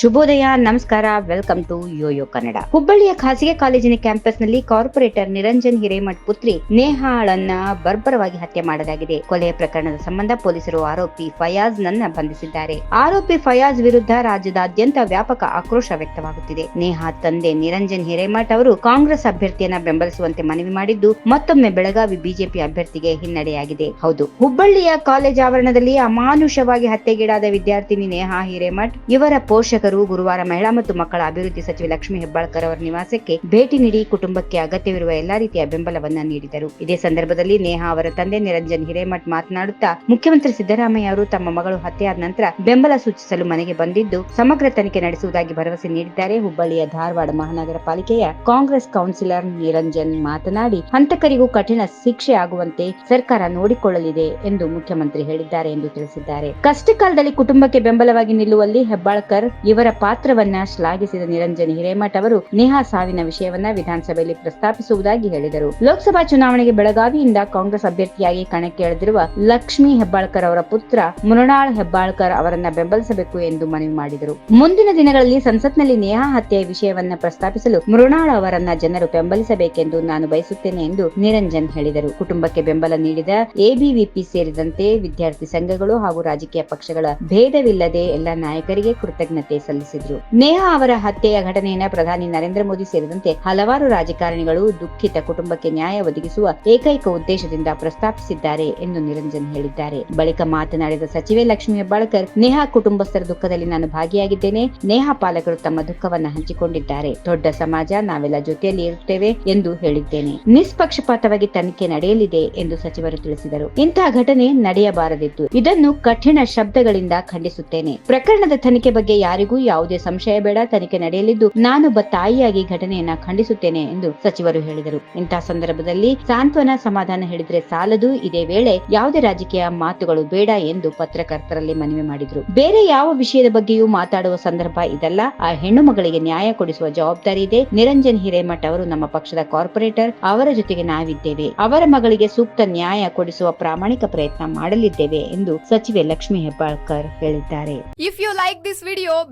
ಶುಭೋದಯ, ನಮಸ್ಕಾರ welcome to Yoyo Kannada ಹುಬ್ಬಳ್ಳಿಯ ಖಾಸಗಿ ಕಾಲೇಜಿನ ಕ್ಯಾಂಪಸ್ನಲ್ಲಿ ಕಾರ್ಪೊರೇಟರ್ ನಿರಂಜನ್ ಹಿರೇಮಠ್ ಪುತ್ರಿ ನೇಹಾಳನ್ನ ಬರ್ಬರವಾಗಿ ಹತ್ಯೆ ಮಾಡಲಾಗಿದೆ. ಕೊಲೆಯ ಪ್ರಕರಣದ ಸಂಬಂಧ ಪೊಲೀಸರು ಆರೋಪಿ ಫಯಾಜ್ ನನ್ನ ಬಂಧಿಸಿದ್ದಾರೆ. ಆರೋಪಿ ಫಯಾಜ್ ವಿರುದ್ಧ ರಾಜ್ಯದಾದ್ಯಂತ ವ್ಯಾಪಕ ಆಕ್ರೋಶ ವ್ಯಕ್ತವಾಗುತ್ತಿದೆ. ನೇಹಾ ತಂದೆ ನಿರಂಜನ್ ಹಿರೇಮಠ್ ಅವರು ಕಾಂಗ್ರೆಸ್ ಅಭ್ಯರ್ಥಿಯನ್ನ ಬೆಂಬಲಿಸುವಂತೆ ಮನವಿ ಮಾಡಿದ್ದು ಮತ್ತೊಮ್ಮೆ ಬೆಳಗಾವಿ ಬಿಜೆಪಿ ಅಭ್ಯರ್ಥಿಗೆ ಹಿನ್ನಡೆಯಾಗಿದೆ. ಹೌದು, ಹುಬ್ಬಳ್ಳಿಯ ಕಾಲೇಜ್ ಆವರಣದಲ್ಲಿ ಅಮಾನುಷವಾಗಿ ಹತ್ಯೆಗೀಡಾದ ವಿದ್ಯಾರ್ಥಿನಿ ನೇಹಾ ಹಿರೇಮಠ್ ಇವರ ಪೋಷಕರು ಗುರುವಾರ ಮಹಿಳಾ ಮತ್ತು ಮಕ್ಕಳ ಅಭಿವೃದ್ಧಿ ಸಚಿವೆ ಲಕ್ಷ್ಮೀ ಹೆಬ್ಬಾಳ್ಕರ್ ಅವರ ನಿವಾಸಕ್ಕೆ ಭೇಟಿ ನೀಡಿ ಕುಟುಂಬಕ್ಕೆ ಅಗತ್ಯವಿರುವ ಎಲ್ಲಾ ರೀತಿಯ ಬೆಂಬಲವನ್ನ ನೀಡಿದರು. ಇದೇ ಸಂದರ್ಭದಲ್ಲಿ ನೇಹಾ ಅವರ ತಂದೆ ನಿರಂಜನ್ ಹಿರೇಮಠ್ ಮಾತನಾಡುತ್ತಾ, ಮುಖ್ಯಮಂತ್ರಿ ಸಿದ್ದರಾಮಯ್ಯ ಅವರು ತಮ್ಮ ಮಗಳು ಹತ್ಯೆಯಾದ ನಂತರ ಬೆಂಬಲ ಸೂಚಿಸಲು ಮನೆಗೆ ಬಂದಿದ್ದು, ಸಮಗ್ರ ತನಿಖೆ ನಡೆಸುವುದಾಗಿ ಭರವಸೆ ನೀಡಿದ್ದಾರೆ. ಹುಬ್ಬಳ್ಳಿಯ ಧಾರವಾಡ ಮಹಾನಗರ ಪಾಲಿಕೆಯ ಕಾಂಗ್ರೆಸ್ ಕೌನ್ಸಿಲರ್ ನಿರಂಜನ್ ಮಾತನಾಡಿ, ಹಂತಕರಿಗೂ ಕಠಿಣ ಶಿಕ್ಷೆ ಆಗುವಂತೆ ಸರ್ಕಾರ ನೋಡಿಕೊಳ್ಳಲಿದೆ ಎಂದು ಮುಖ್ಯಮಂತ್ರಿ ಹೇಳಿದ್ದಾರೆ ಎಂದು ತಿಳಿಸಿದ್ದಾರೆ. ಕಷ್ಟಕಾಲದಲ್ಲಿ ಕುಟುಂಬಕ್ಕೆ ಬೆಂಬಲವಾಗಿ ನಿಲ್ಲುವಲ್ಲಿ ಹೆಬ್ಬಾಳ್ಕರ್ ಇವರ ಪಾತ್ರವನ್ನ ಶ್ಲಾಘಿಸಿದ ನಿರಂಜನ್ ಹಿರೇಮಠ್ ಅವರು ನೇಹಾ ಸಾವಿನ ವಿಷಯವನ್ನ ವಿಧಾನಸಭೆಯಲ್ಲಿ ಪ್ರಸ್ತಾಪಿಸುವುದಾಗಿ ಹೇಳಿದರು. ಲೋಕಸಭಾ ಚುನಾವಣೆಗೆ ಬೆಳಗಾವಿಯಿಂದ ಕಾಂಗ್ರೆಸ್ ಅಭ್ಯರ್ಥಿಯಾಗಿ ಕಣಕ್ಕೆ ಇಳಿದಿರುವ ಲಕ್ಷ್ಮಿ ಹೆಬ್ಬಾಳ್ಕರ್ ಅವರ ಪುತ್ರ ಮೃಣಾಳ್ ಹೆಬ್ಬಾಳ್ಕರ್ ಅವರನ್ನ ಬೆಂಬಲಿಸಬೇಕು ಎಂದು ಮನವಿ ಮಾಡಿದರು. ಮುಂದಿನ ದಿನಗಳಲ್ಲಿ ಸಂಸತ್ನಲ್ಲಿ ನೇಹಾ ಹತ್ಯೆಯ ವಿಷಯವನ್ನ ಪ್ರಸ್ತಾಪಿಸಲು ಮೃಣಾಳ್ ಅವರನ್ನ ಜನರು ಬೆಂಬಲಿಸಬೇಕೆಂದು ನಾನು ಬಯಸುತ್ತೇನೆ ಎಂದು ನಿರಂಜನ್ ಹೇಳಿದರು. ಕುಟುಂಬಕ್ಕೆ ಬೆಂಬಲ ನೀಡಿದ ಎಬಿವಿಪಿ ಸೇರಿದಂತೆ ವಿದ್ಯಾರ್ಥಿ ಸಂಘಗಳು ಹಾಗೂ ರಾಜಕೀಯ ಪಕ್ಷಗಳ ಭೇದವಿಲ್ಲದೆ ಎಲ್ಲ ನಾಯಕರಿಗೆ ಕೃತಜ್ಞತೆ ಸಲ್ಲಿಸಿದರು. ನೇಹಾ ಅವರ ಹತ್ಯೆಯ ಘಟನೆಯನ್ನ ಪ್ರಧಾನಿ ನರೇಂದ್ರ ಮೋದಿ ಸೇರಿದಂತೆ ಹಲವಾರು ರಾಜಕಾರಣಿಗಳು ದುಃಖಿತ ಕುಟುಂಬಕ್ಕೆ ನ್ಯಾಯ ಒದಗಿಸುವ ಏಕೈಕ ಉದ್ದೇಶದಿಂದ ಪ್ರಸ್ತಾಪಿಸಿದ್ದಾರೆ ಎಂದು ನಿರಂಜನ್ ಹೇಳಿದ್ದಾರೆ. ಬಳಿಕ ಮಾತನಾಡಿದ ಸಚಿವೆ ಲಕ್ಷ್ಮೀ ಹೆಬ್ಬಾಳ್ಕರ್, ನೇಹಾ ಕುಟುಂಬಸ್ಥರ ದುಃಖದಲ್ಲಿ ನಾನು ಭಾಗಿಯಾಗಿದ್ದೇನೆ. ನೇಹಾ ಪಾಲಕರು ತಮ್ಮ ದುಃಖವನ್ನು ಹಂಚಿಕೊಂಡಿದ್ದಾರೆ. ದೊಡ್ಡ ಸಮಾಜ, ನಾವೆಲ್ಲ ಜೊತೆಯಲ್ಲಿ ಇರುತ್ತೇವೆ ಎಂದು ಹೇಳಿದ್ದೇನೆ. ನಿಷ್ಪಕ್ಷಪಾತವಾಗಿ ತನಿಖೆ ನಡೆಯಲಿದೆ ಎಂದು ಸಚಿವರು ತಿಳಿಸಿದರು. ಇಂತಹ ಘಟನೆ ನಡೆಯಬಾರದಿತ್ತು. ಇದನ್ನು ಕಠಿಣ ಶಬ್ದಗಳಿಂದ ಖಂಡಿಸುತ್ತೇನೆ. ಪ್ರಕರಣದ ತನಿಖೆ ಬಗ್ಗೆ ಯಾರಿಗೂ ಯಾವುದೇ ಸಂಶಯ ಬೇಡ, ತನಿಖೆ ನಡೆಯಲಿದ್ದು ನಾನೊಬ್ಬ ತಾಯಿಯಾಗಿ ಘಟನೆಯನ್ನ ಖಂಡಿಸುತ್ತೇನೆ ಎಂದು ಸಚಿವರು ಹೇಳಿದರು. ಇಂತಹ ಸಂದರ್ಭದಲ್ಲಿ ಸಾಂತ್ವನ ಸಮಾಧಾನ ಹೇಳಿದ್ರೆ ಸಾಲದು. ಇದೇ ವೇಳೆ ಯಾವುದೇ ರಾಜಕೀಯ ಮಾತುಗಳು ಬೇಡ ಎಂದು ಪತ್ರಕರ್ತರಲ್ಲಿ ಮನವಿ ಮಾಡಿದರು. ಬೇರೆ ಯಾವ ವಿಷಯದ ಬಗ್ಗೆಯೂ ಮಾತಾಡುವ ಸಂದರ್ಭ ಇದಲ್ಲ. ಆ ಹೆಣ್ಣು ಮಗಳಿಗೆ ನ್ಯಾಯ ಕೊಡಿಸುವ ಜವಾಬ್ದಾರಿ ಇದೆ. ನಿರಂಜನ್ ಹಿರೇಮಠ್ ಅವರು ನಮ್ಮ ಪಕ್ಷದ ಕಾರ್ಪೊರೇಟರ್. ಅವರ ಜೊತೆಗೆ ನಾವಿದ್ದೇವೆ. ಅವರ ಮಗಳಿಗೆ ಸೂಕ್ತ ನ್ಯಾಯ ಕೊಡಿಸುವ ಪ್ರಾಮಾಣಿಕ ಪ್ರಯತ್ನ ಮಾಡಲಿದ್ದೇವೆ ಎಂದು ಸಚಿವೆ ಲಕ್ಷ್ಮಿ ಹೆಬ್ಬಾಳ್ಕರ್ ಹೇಳಿದ್ದಾರೆ. If you like this video